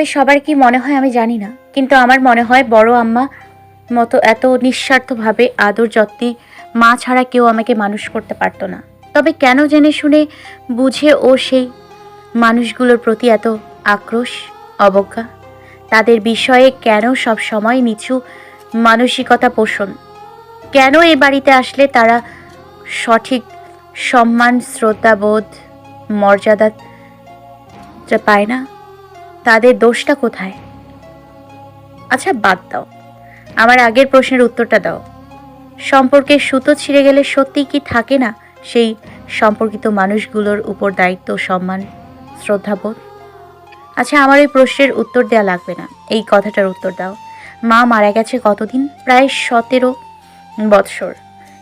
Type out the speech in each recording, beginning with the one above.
তবে সবার কি মনে হয় আমি জানি না। কিন্তু আমার মনে হয় বড় আম্মা মতো এত নিঃস্বার্থভাবে আদর যত্নে মা ছাড়া কেউ আমাকে মানুষ করতে পারতো না। তবে কেন জেনে শুনে বুঝে ও সেই মানুষগুলোর প্রতি এত আক্রোশ, অবজ্ঞা? তাদের বিষয়ে কেন সব সময় নিচু মানসিকতা পোষণ? কেন এ বাড়িতে আসলে তারা সঠিক সম্মান শ্রদ্ধাবোধ মর্যাদা পায় না? তাদের দোষটা কোথায়? আচ্ছা বাদ দাও। আমার আগের প্রশ্নের উত্তরটা দাও। সম্পর্কের সুতো ছিঁড়ে গেলে সত্যিই কি থাকে না সেই সম্পর্কিত মানুষগুলোর উপর দায়িত্ব, সম্মান, শ্রদ্ধাবোধ? আচ্ছা আমার এই প্রশ্নের উত্তর দেওয়া লাগবে না। এই কথাটার উত্তর দাও। মা মারা গেছে কতদিন? প্রায় সতেরো বৎসর।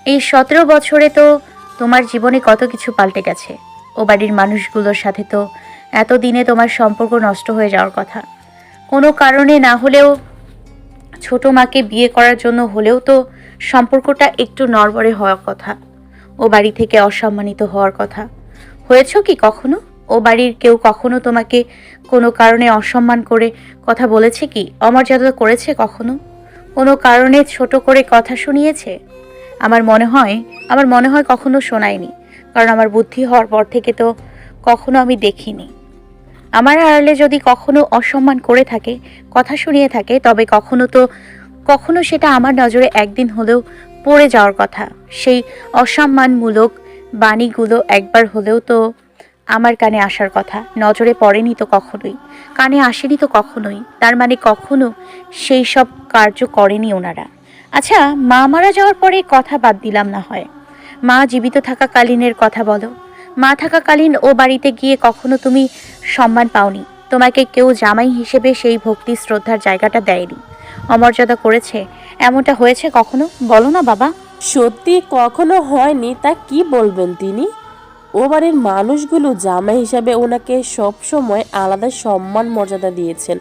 এই সতেরো বছরে তো তোমার জীবনে কত কিছু পাল্টে গেছে। ও বাড়ির মানুষগুলোর সাথে তো এতদিনে তোমার সম্পর্ক নষ্ট হয়ে যাওয়ার কথা। কোনো কারণে না হলেও ছোট মাকে বিয়ে করার জন্য হলেও তো সম্পর্কটা একটু নড়বড়ে হওয়ার কথা। ও বাড়ি থেকে অসম্মানিত হওয়ার কথা। হয়েছ কি কখনো? ও বাড়ির কেউ কখনো তোমাকে কোনো কারণে অসম্মান করে কথা বলেছে কি? অমর্যাদা করেছে কখনো? কোনো কারণে ছোট করে কথা শুনিয়েছে? আমার মনে হয়, আমার মনে হয় কখনো শোনায়নি। কারণ আমার বুদ্ধি হওয়ার পর থেকে তো কখনো আমি দেখিনি। আমার আড়ালে যদি কখনো অসম্মান করে থাকে, কথা শুনিয়ে থাকে, তবে কখনো তো, কখনো সেটা আমার নজরে একদিন হলেও পড়ে যাওয়ার কথা। সেই অসম্মানমূলক বাণীগুলো একবার হলেও তো আমার কানে আসার কথা। নজরে পড়েনি তো কখনোই, কানে আসেনি তো কখনোই, তার মানে কখনো সেই সব কার্য করেনি ওনারা। আচ্ছা মা মারা যাওয়ার পরে কথা বাদ দিলাম না হয়। মা জীবিত থাকাকালীনের কথা বলো। মা থাকাকালীন ও বাড়িতে গিয়ে কখনো তুমি সম্মান পাওনি। তোমাকে কেউ জামাই হিসেবে সেই ভক্তি শ্রদ্ধার জায়গাটা দেয়নি। অমর্যাদা করেছে। এমনটা হয়েছে কখনো? বলো না, বাবা। সত্যি কখনো হয়নি, তা কি বলবেন তিনি? ও বাড়ির মানুষগুলো জামাই হিসাবে ওনাকে সবসময় আলাদা সম্মান, মর্যাদা দিয়েছেন।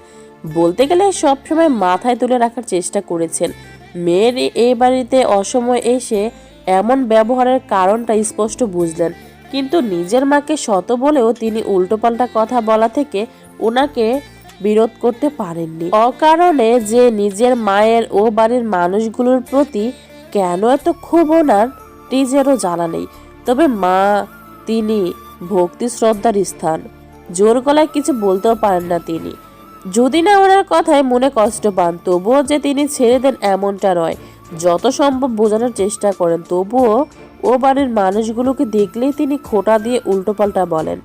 বলতে গেলে সবসময় মাথায় তুলে রাখার চেষ্টা করেছেন। মেয়ের এ- বাড়িতে অসময় এসে এমন ব্যবহারের কারণটা স্পষ্ট বুঝলেন। কিন্তু নিজের মাকে শত বলেও তিনি উল্টোপাল্টা কথা বলা থেকে ওনাকে বিরোধ করতে পারেননি। অকারণে যে নিজের মায়ের ও বাড়ির মানুষগুলোর প্রতি কেন এত ক্ষোভ ওনার, নিজেরও জানা নেই। তবে মা, তিনি ভক্তি শ্রদ্ধার স্থান। জোর গলায় কিছু বলতেও পারেন না তিনি। যদি না ওনার কথায় মনে কষ্ট পান, তবুও যে তিনি ছেড়ে দেন এমনটা নয়। যত সম্ভব বোঝানোর চেষ্টা করেন, তবুও ও বাড়ির মানুষগুলোকে দেখলেই তিনি খোটা দিয়ে উল্টোপাল্টা বলেন।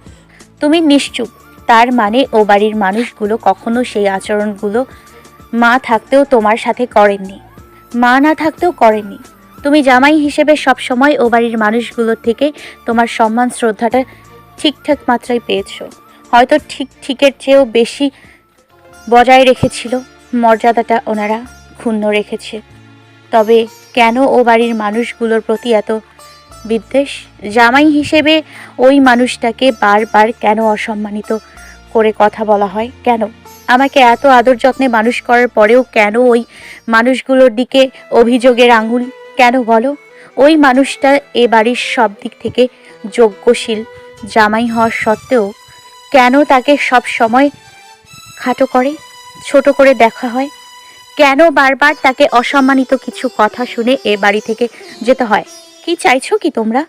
তুমি নিশ্চুপ। তার মানে ও বাড়ির মানুষগুলো কখনো সেই আচরণগুলো মা থাকতেও তোমার সাথে করেননি। মা না থাকতেও করেননি। তুমি জামাই হিসেবে সব সময় ও বাড়ির মানুষগুলোর থেকে তোমার সম্মান, শ্রদ্ধাটা ঠিকঠাক মাত্রায় পেয়েছ। হয়তো ঠিক ঠিকের চেয়েও বেশি বজায় রেখেছিল। মর্যাদাটা ওনারা ক্ষুণ্ণ রেখেছে। তবে কেন ও বাড়ির মানুষগুলোর প্রতি এত বিদ্বেষ। জামাই হিসেবে ওই মানুষটাকে বারবার কেন অসম্মানিত করে কথা বলা হয়? কেন? আমাকে এত আদর যত্নে মানুষ করার পরেও কেন ওই মানুষগুলোর দিকে অভিযোগের আঙুল? কেন বলো? ওই মানুষটা এ বাড়ির সব দিক থেকে যোগ্যশীল জামাই হওয়ার সত্ত্বেও কেন তাকে সব সময় খাটো করে, ছোট করে দেখা হয়? কেন বারবার তাকে অসম্মানিত কিছু কথা শুনে এ বাড়ি থেকে যেতে হয়? কি চাইছো কি তোমরা?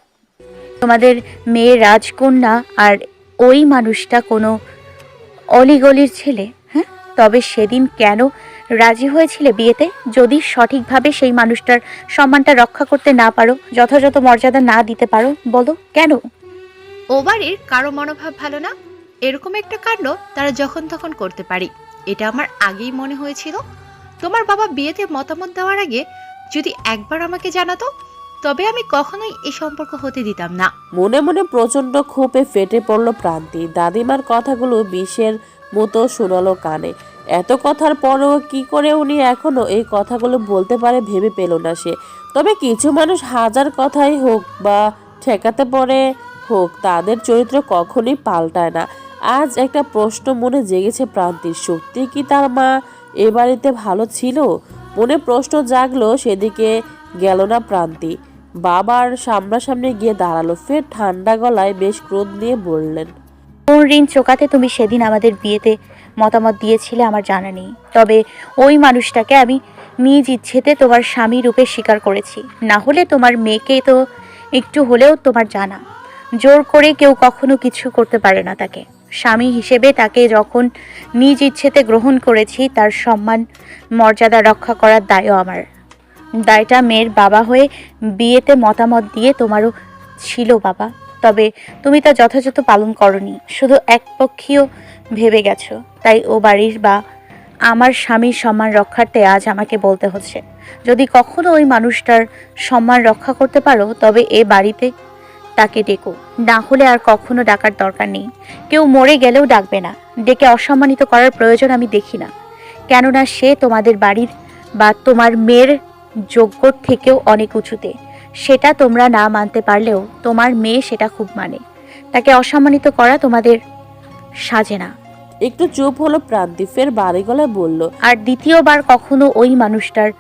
তোমাদের মেয়ে রাজকন্যা আর ওই মানুষটা কোনো অলিগলির ছেলে হ্যাঁ? তবে সেদিন কেন রাজি হয়েছিলে বিয়েতে? যদি সঠিকভাবে সেই মানুষটার সম্মানটা রক্ষা করতে না পারো, যথাযথ মর্যাদা না দিতে পারো, বলো, কেন? ও বাড়ির কারও মনোভাব ভালো না? এরকম একটা কাণ্ড তারা যখন তখন করতে পারি। এটা আমার আগেই মনে হয়েছিল। তোমার বাবা বিয়েতে মতামত দেওয়ার আগে যদি একবার আমাকে জানাতো তবে আমি কখনোই এই সম্পর্ক হতে দিতাম না। মনে মনে প্রচণ্ড ক্ষোভে ফেটে পড়ল প্রান্তি। দাদিমার কথাগুলো বিষের মতো শোনালো কানে। এত কথার পরেও কি করে উনি এখনও এই কথাগুলো বলতে পারে ভেবে পেল না সে। তবে কিছু মানুষ হাজার কথাই হোক বা ঠেকাতে পড়ে হোক, তাদের চরিত্র কখনোই পাল্টায় না। আজ একটা প্রশ্ন মনে জেগেছে প্রান্তির। সত্যি কি তার মা এ বাড়িতে ভালো ছিল? মনে প্রশ্ন জাগলো, সেদিকে গেল না প্রান্তি। বাবার সামনাসামনি গিয়ে দাঁড়াল। ফের ঠান্ডা গলায় বেশ ক্রোধ নিয়ে বললেন, কোন ঋণ চোকাতে তুমি সেদিন আমাদের বিয়েতে মতামত দিয়েছিলে আমার জানা নেই। তবে ওই মানুষটাকে আমি নিজ ইচ্ছেতে তোমার স্বামী রূপে স্বীকার করেছি। না হলে তোমার মেয়েকে তো একটু হলেও তোমার জানা। জোর করে কেউ কখনো কিছু করতে পারে না তাকে। স্বামী হিসেবে তাকে যখন নিজ ইচ্ছেতে গ্রহণ করেছি, তার সম্মান, মর্যাদা রক্ষা করার দায়ও আমার। দায়টা মেয়ের বাবা হয়ে বিয়েতে মতামত দিয়ে তোমারও ছিল বাবা। তবে তুমি তা যথাযথ পালন করনি, শুধু একপক্ষীয় ভেবে গেছো। তাই ও বাড়ির বা আমার স্বামীর সম্মান রক্ষার্থে আজ আমাকে বলতে হচ্ছে। যদি কখনো ওই মানুষটার সম্মান রক্ষা করতে পারো, তবে এ বাড়িতে তাকে ডেকো। না হলে আর কখনো ডাকার দরকার নেই। কেউ মরে গেলেও ডাকবে না। ডেকে অসম্মানিত করার প্রয়োজন আমি দেখি না। কেননা সে তোমাদের বাড়ির বা তোমার মেয়ের যোগ্যর থেকেও অনেক উঁচুতে। সেটা তোমরা না মানতে পারলেও তোমার মেয়ে সেটা খুব মানে। তাকে অসম্মানিত করা তোমাদের সাজে না। একটু চুপ হলো প্রান্তি ফের বাড়ি গলায় বলল আর দ্বিতীয়বার কখনো ওই মানুষটার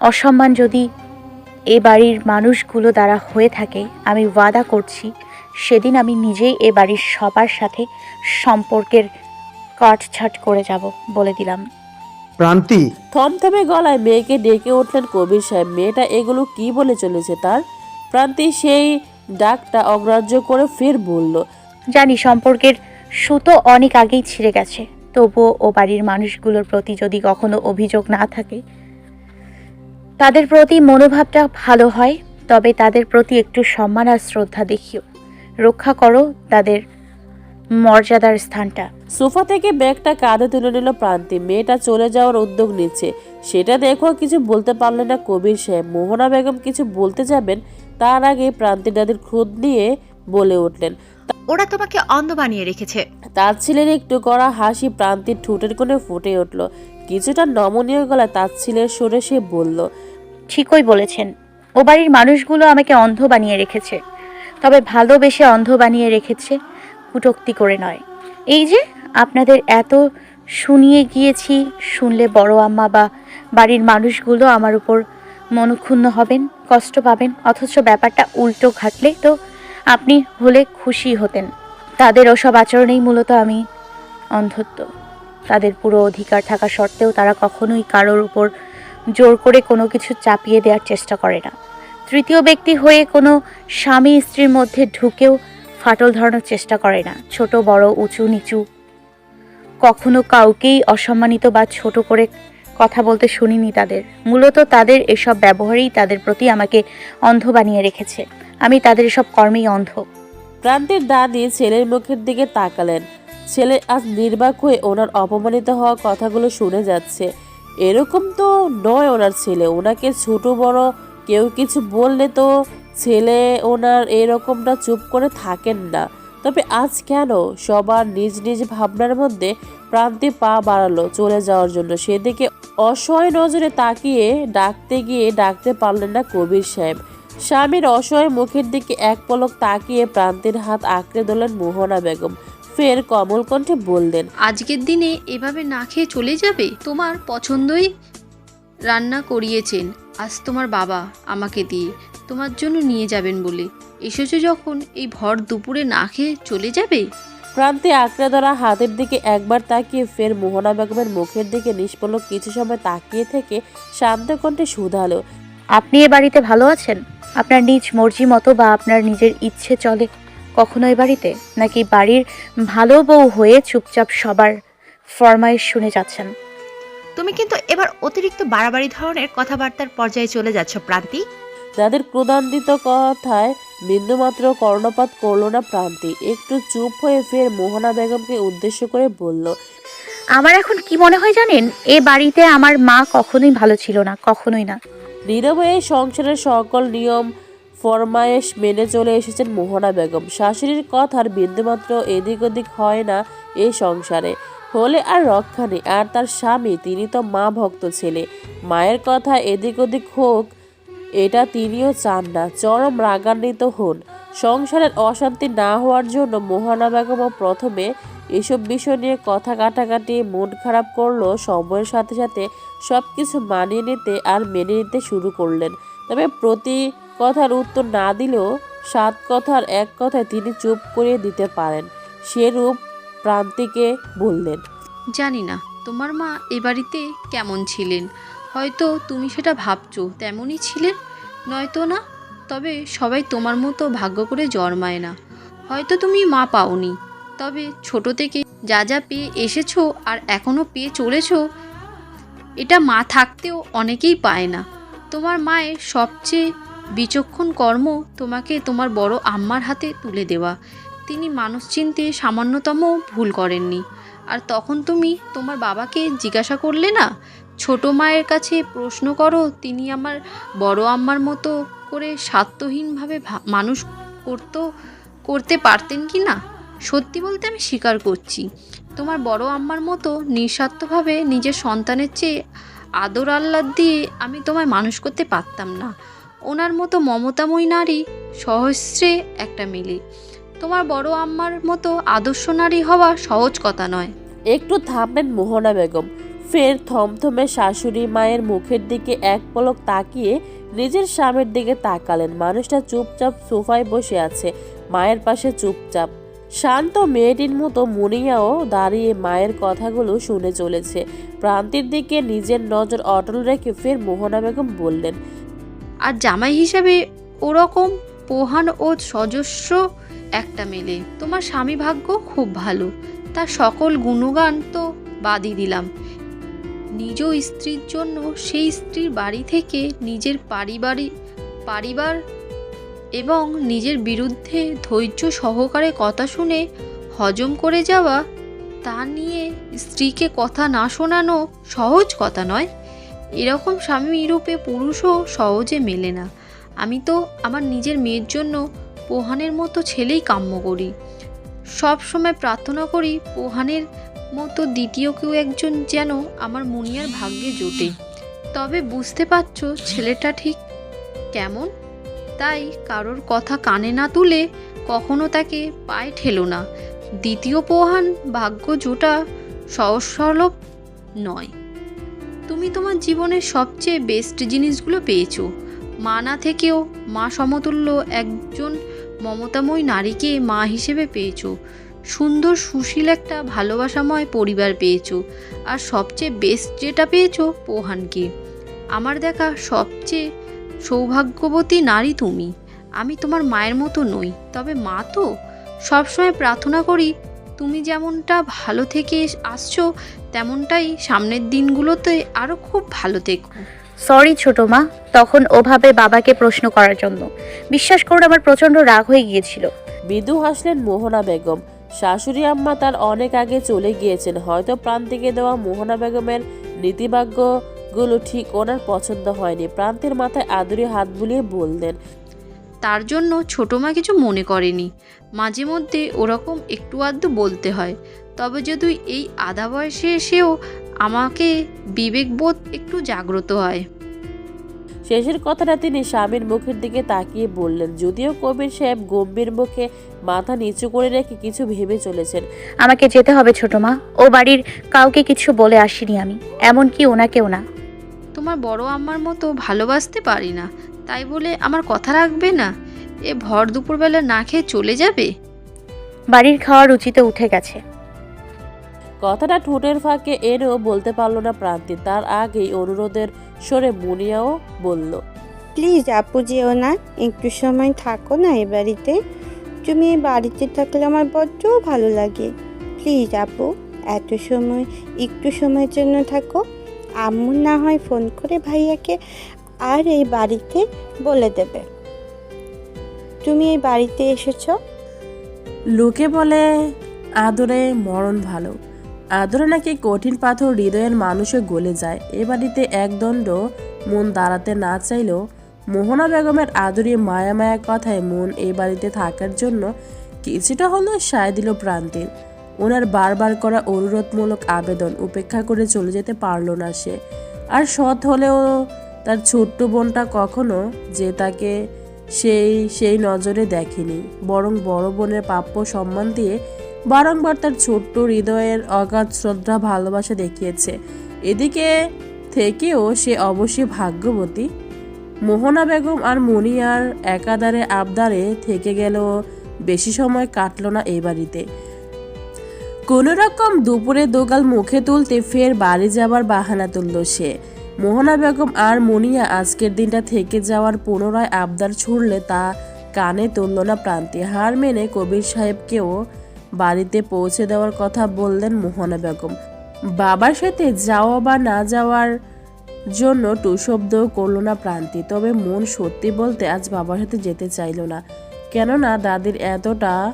অসম্মান যদি এ বাড়ির মানুষগুলো দ্বারা হয়ে থাকে আমি ওয়াদা করছি সেদিন আমি নিজেই এ বাড়ির সবার সাথে সম্পর্কের কাটছাট করে যাব বলে দিলাম। প্রান্তি থমথমে গলায় মেয়েকে ডেকে উঠলেন কবির সাহেব। মেয়েটা এগুলো কি বলে চলেছে তার? প্রান্তি সেই ডাকটা অগ্রাহ্য করে ফের বলল জানি সম্পর্কের সুতো অনেক আগেই ছিঁড়ে গেছে তবুও ও বাড়ির মানুষগুলোর প্রতি যদি কখনো অভিযোগ না থাকে তাদের প্রতি মনোভাবটা ভালো হয় তবে তাদের প্রতি একটু সম্মান আর শ্রদ্ধা দেখিও। রক্ষা করো তাদের মর্যাদার স্থানটা। সোফা থেকে ব্যাগটা কাঁধে তুলে নিল প্রান্তি। মেয়েটা চলে যাওয়ার উদ্যোগ নিচ্ছে। সেটা দেখো কিছু বলতে পারলেন না কবির সাহেব। মোহনা বেগম কিছু বলতে যাবেন তার আগে প্রান্তি দাদির খুদ নিয়ে বলে উঠলেন। ওরা তোমাকে অন্ধ বানিয়ে রেখেছে। তার ছেলের একটু করা হাসি প্রান্তির ঠোঁটের কোণে ফুটে উঠল। কিছুটা নমনীয় গলায় তার ছেলের সরে সে বলল ঠিকই বলেছেন। ও বাড়ির মানুষগুলো আমাকে অন্ধ বানিয়ে রেখেছে। তবে ভালোবেসে অন্ধ বানিয়ে রেখেছে কুটক্তি করে নয়। এই যে আপনাদের এত শুনিয়ে গিয়েছি, শুনলে বড় আম্মা বা বাড়ির মানুষগুলো আমার উপর মনক্ষুণ্ণ হবেন, কষ্ট পাবেন, অথচ ব্যাপারটা উল্টো ঘাটলে তো আপনি হলে খুশি হতেন। তাদের ওসব আচরণেই মূলত আমি অন্ধত্ব। তাদের পুরো অধিকার থাকা সত্ত্বেও তারা কখনোই কারোর উপর জোর করে কোনো কিছু চাপিয়ে দেওয়ার চেষ্টা করে না। তৃতীয় ব্যক্তি হয়ে কোনো স্বামী স্ত্রীর মধ্যে ঢুকেও ফাটল ধরানোর চেষ্টা করে না। ছোট, বড়, উঁচু, নিচু কখনো কাউকেই অসম্মানিত বা ছোট করে কথা বলতে শুনিনি তাদের। মূলত তাদের এসব ব্যবহারই তাদের প্রতি আমাকে অন্ধ বানিয়ে রেখেছে। আমি তাদের এসব কর্মেই অন্ধ। প্রান্তির দাদি ছেলের মুখের দিকে তাকালেন। ছেলে আজ নির্বাক হয়ে ওনার অপমানিত হওয়া কথাগুলো শুনে যাচ্ছে। এরকম তো নয় ওনার ছেলে। ওনাকে ছোট, বড় কেউ কিছু বললে তো ছেলে ওনার এরকমটা চুপ করে থাকেন না। তবে আজ কেন সবার নিজ নিজ ভাবনার মধ্যে প্রান্তে পা বাড়ালো চলে যাওয়ার জন্য? সেদিকে অসহায় নজরে তাকিয়ে ডাকতে গিয়ে ডাকতে পারলেন না কবির সাহেব। স্বামীর অসহায় মুখের দিকে এক পলক তাকিয়ে প্রান্তের হাত আঁকড়ে ধরলেন মোহনা বেগম। ফের কমল কণ্ঠে বললেন, আজকের দিনে এভাবে না খেয়ে চলে যাবে? তোমার পছন্দই রান্না করিয়েছেন। আজ তোমার বাবা আমাকে দিয়ে তোমার জন্য নিয়ে যাবেন বলে। এসেছ যখন এই ভর দুপুরে না খেয়ে চলে যাবে? প্রান্তে আঁকড়ে ধরা হাতের দিকে একবার তাকিয়ে ফের মোহনা বেগমের মুখের দিকে নিষ্পলক কিছু সময় তাকিয়ে থেকে শান্ত কণ্ঠে শুধালো আপনি এ বাড়িতে ভালো আছেন? আপনার নিজ মর্জি মতো বা আপনার নিজের ইচ্ছে চলে কখনো এ বাড়িতে? নাকি বাড়ির ভালো বউ হয়ে চুপচাপ সবার ফরমাইশ শুনে যাচ্ছেন? তুমি কিন্তু এবার অতিরিক্ত বাড়াবাড়ি ধরনের কথাবার্তার পর্যায়ে চলে যাচ্ছ প্রান্তি তাদের ক্রোধান্বিত কথায় বিন্দুমাত্র কর্ণপাত করল না প্রান্তি। একটু চুপ হয়ে ফের মোহনা বেগমকে উদ্দেশ্য করে বলল আমার এখন কি মনে হয় জানেন? এ বাড়িতে আমার মা কখনোই ভালো ছিল না কখনোই না। নীরবে এই সংসারের সকল নিয়ম ফরমায়েশ মেনে চলে এসেছেন মোহনা বেগম। শাশুড়ির কথার বিন্দুমাত্র এদিক ওদিক হয় না এই সংসারে। হলে আর রক্ষা নেই আর তার স্বামী তিনি তো মা ভক্ত ছেলে। মায়ের কথা এদিক ওদিক হোক এটা তিনিও চান না, চরম রাগান্বিত হন। সংসারের অশান্তি না হওয়ার জন্য মোহনা বেগমও প্রথমে এসব বিষয় নিয়ে কথা কাটাকাটি, মন খারাপ করল, সময়ের সাথে সাথে সব কিছু মানিয়ে নিতে আর মেনে নিতে শুরু করলেন। তবে প্রতি কথার উত্তর না দিলেও সাত কথার এক কথায় তিনি চুপ করিয়ে দিতে পারেন। সেরূপ প্রান্তিকে বললেন, জানি না, তোমার মা এ বাড়িতে কেমন ছিলেন? হয়তো তুমি সেটা ভাবছ, তেমনই ছিলে। নয়তো না, তবে সবাই তোমার মতো ভাগ্য করে জন্মায় না। হয়তো তুমি মা পাওনি, তবে ছোট থেকে যা যা পেয়ে এসেছ আর এখনও পেয়ে চলেছ, এটা মা থাকতেও অনেকেই পায় না। তোমার মায়ের সবচেয়ে বিচক্ষণ কর্ম তোমাকে তোমার বড় আম্মার হাতে তুলে দেওয়া। তিনি মানুষ চিনতে সামান্যতম ভুল করেননি। আর তখন তুমি তোমার বাবাকে জিজ্ঞাসা করলে না ছোট মায়ের কাছে প্রশ্ন করো, তিনি আমার বড় আম্মার মতো করে স্বার্থহীনভাবে মানুষ করতো, করতে পারতেন কি না? সত্যি বলতে আমি স্বীকার করছি। তোমার বড় আম্মার মতো নিঃস্বার্থভাবে নিজের সন্তানের চেয়ে আদর আহ্লাদ দিয়ে আমি তোমায় মানুষ করতে পারতাম না। ওনার মতো মমতাময়ী নারী সহস্রে একটা মিলে। তোমার বড় আম্মার মতো আদর্শ নারী হওয়া সহজ কথা নয়। একটু থামলেন মোহনা বেগম। ফের থমথমে শাশুড়ি মায়ের মুখের দিকে এক পলক তাকিয়ে নিজের স্বামীর দিকে তাকালেন। মানুষটা চুপচাপ সোফায় বসে আছে, মায়ের পাশে চুপচাপ। শান্ত মেয়েটির মতো মুনিয়াও দাঁড়িয়ে মায়ের কথাগুলো শুনে চলেছে। প্রান্তির দিকে নিজের নজর অটল রেখে ফের মোহনা বেগম বললেন, আর জামাই হিসাবে ওরকম পোহান ও সজস্র একটা মেলে। তোমার স্বামী ভাগ্য খুব ভালো। তার সকল গুণগান তো বাদই দিলাম। নিজ স্ত্রীর জন্য সেই স্ত্রীর বাড়ি থেকে নিজের পারিবারিক পরিবার এবং নিজের বিরুদ্ধে ধৈর্য সহকারে কথা শুনে হজম করে যাওয়া, তা নিয়ে স্ত্রীকে কথা না শোনানো সহজ কথা নয়। এরকম স্বামী রূপে পুরুষও সহজে মেলে না। আমি তো আমার নিজের মেয়ের জন্য পোহানের মতো ছেলেই কাম্য করি। সব সময় প্রার্থনা করি পোহানের মতো দ্বিতীয় কেউ একজন যেন আমার মুনিয়ার ভাগ্যে জোটে। তবে বুঝতে পারছ ছেলেটা ঠিক কেমন। তাই কারোর কথা কানে না তুলে কখনো তাকে পায়ে ঠেলো না। দ্বিতীয় পোহান ভাগ্য জোটা সহজ সরল নয়। তুমি তোমার জীবনের সবচেয়ে বেস্ট জিনিসগুলো পেয়েছ। মা না থেকেও মা সমতুল্য একজন মমতাময় নারীকে মা হিসেবে পেয়েছ। সুন্দর সুশীল একটা ভালোবাসাময় পরিবার পেয়েছ। আর সবচেয়ে বেস্ট যেটা পেয়েছ পোহানকে। আমার দেখা সবচেয়ে সৌভাগ্যবতী নারী তুমি। আমি তোমার মায়ের মতো নই তবে মা তো। সবসময় প্রার্থনা করি তুমি যেমনটা ভালো থেকে আসছো তেমনটাই সামনের দিনগুলোতে আরও খুব ভালো থেকো। সরি ছোট মা তখন ওভাবে বাবাকে প্রশ্ন করার জন্য। বিশ্বাস করুন আমার প্রচণ্ড রাগ হয়ে গিয়েছিল। মৃদু হাসলেন মোহনা বেগম। শাশুড়ি আম্মা তার অনেক আগে চলে গিয়েছেন। হয়তো প্রান্তিকে দেওয়া মোহনা বেগমের নীতিবাক্যগুলো ঠিক ওনার পছন্দ হয়নি। প্রান্তের মাথায় আদুরি হাত বুলিয়ে বললেন, তার জন্য ছোটো মা কিছু মনে করেনি। মাঝে মধ্যে ওরকম একটু আধটু বলতে হয়। তবে যদি এই আধা বয়সে এসেও আমাকে বিবেকবোধ একটু জাগ্রত হয়। শেষের কথাটা তিনি স্বামীর মুখের দিকে তাকিয়ে বললেন যদিও কবির সাহেব গম্ভীর মুখে মাথা নিচু করে রেখে কিছু ভেবে চলেছেন। আমাকে যেতে হবে ছোট মা। ও বাড়ির কাউকে কিছু বলে আসিনি আমি। এমনকি ওনাকেও না। তোমার বড় আম্মার মতো ভালোবাসতে পারি না। তাই বলে আমার কথা রাখবে না? এ ভর দুপুরবেলা না খেয়ে চলে যাবে? বাড়ির খাওয়া রুচিতে উঠে গেছে। কথাটা ঠোঁটের ফাঁকে এনেও বলতে পারল না প্রান্তি। তার আগেই অনুরোধের সরে মুনিয়াও বলল প্লিজ আপু যেও না একটু সময় থাকো না এ বাড়িতে। তুমি এই বাড়িতে থাকলে আমার বড্ড ভালো লাগে। প্লিজ আপু এত সময় একটু সময়ের জন্য থাকো। আম্মু না হয় ফোন করে ভাইয়াকে আর এই বাড়িতে বলে দেবে। তুমি এই বাড়িতে এসেছ? লোকে বলে আদরে মরণ ভালো। আদরে নাকি কঠিন পাথর হৃদয়ের মানুষে গলে যায়। এ বাড়িতে একদণ্ড মন দাঁড়াতে না চাইলেও মোহনা বেগমের আদরে মায়া মায়া কথায় মন এ বাড়িতে থাকার জন্য কিছুটা হলেও সায় দিল প্রান্তির ওনার বারবার করা অনুরোধমূলক আবেদন উপেক্ষা করে চলে যেতে পারল না সে। আর সৎ হলেও তার ছোট্ট বোনটা কখনো যে তাকে সেই সেই নজরে দেখেনি। বরং বড় বোনের প্রাপ্য সম্মান দিয়ে বারংবার তার ছোট্ট হৃদয়ের অগাধ শ্রদ্ধা, ভালোবাসা দেখিয়েছে। এদিকে থেকেও সে অবশ্যই ভাগ্যবতী। মোহনা বেগম আর মনিয়ার একাদারে আবদারে থেকে গেল বেশি সময় কাটলো না এই বাড়িতে। কোনো রকম দুপুরে দোগাল মুখে তুলতে ফের বাড়ি যাবার বাহানা তুলল সে। মোহনা বেগম আর মনিয়া আজকের দিনটা থেকে যাওয়ার পুনরায় আবদার ছুড়লে তা কানে তুলল না প্রান্তি। হার মেনে কবির সাহেবকেও বাড়িতে পৌঁছে দেওয়ার কথা বললেন মোহনা বেগম। বাবার সাথে যাওয়া বা না যাওয়ার জন্য টু শব্দ করল না প্রান্তি, তবে মন সত্যি বলতে আজ বাবার সাথে যেতে চাইলো না। কেননা দাদির এতটা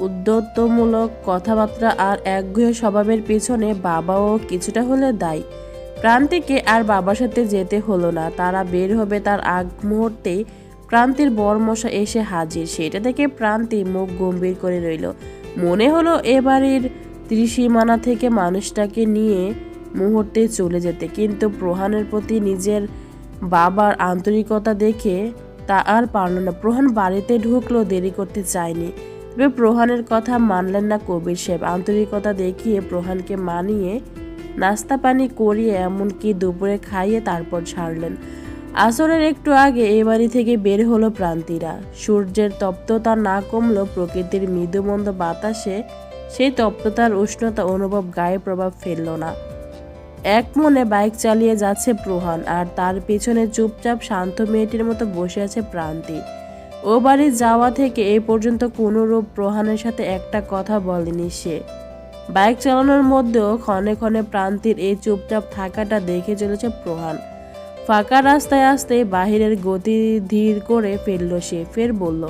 উদ্যত্তমূলক কথাবার্তা আর একগুয়ে স্বভাবের পিছনে বাবাও কিছুটা হলে দায়ী। প্রান্তিকে আর বাবার সাথে যেতে হলো না, তারা বের হবে তার আগ মুহূর্তেই প্রান্তির বরমশা এসে হাজির। সেটা থেকে প্রান্তি মুখ গম্ভীর করে রইল। মনে হলো এ বাড়ির ত্রিসীমানা থেকে মানুষটাকে নিয়ে মুহূর্তে চলে যেতে। কিন্তু প্রহানের প্রতি নিজের বাবার আন্তরিকতা দেখে তা আর পারল না। প্রহান বাড়িতে ঢুকলো, দেরি করতে চায়নি। তবে প্রহানের কথা মানলেন না কবির সাহেব। আন্তরিকতা দেখিয়ে প্রহানকে মানিয়ে নাস্তা পানি করিয়ে এমনকি দুপুরে খাইয়ে তারপর ছাড়লেন। আসরের একটু আগে এ বাড়ি থেকে বের হলো প্রান্তিরা। সূর্যের তপ্ততা না কমলো প্রকৃতির মৃদুমন্দ বাতাসে সেই তপ্ততার উষ্ণতা অনুভব গায়ে প্রভাব ফেলল না। এক মনে বাইক চালিয়ে যাচ্ছে প্রহান, আর তার পেছনে চুপচাপ শান্ত মেয়েটির মতো বসে আছে প্রান্তি। ও বাড়ি যাওয়া থেকে এই পর্যন্ত কোনোরূপ প্রহানের সাথে একটা কথা বলেনি সে। বাইক চালানোর মধ্যেও ক্ষণে ক্ষণে প্রান্তির এই চুপচাপ থাকাটা দেখে চলেছে প্রহান। ফাঁকা রাস্তায় আসতে বাহিরের গতি ধীর করে ফেলল সে। ফের বলল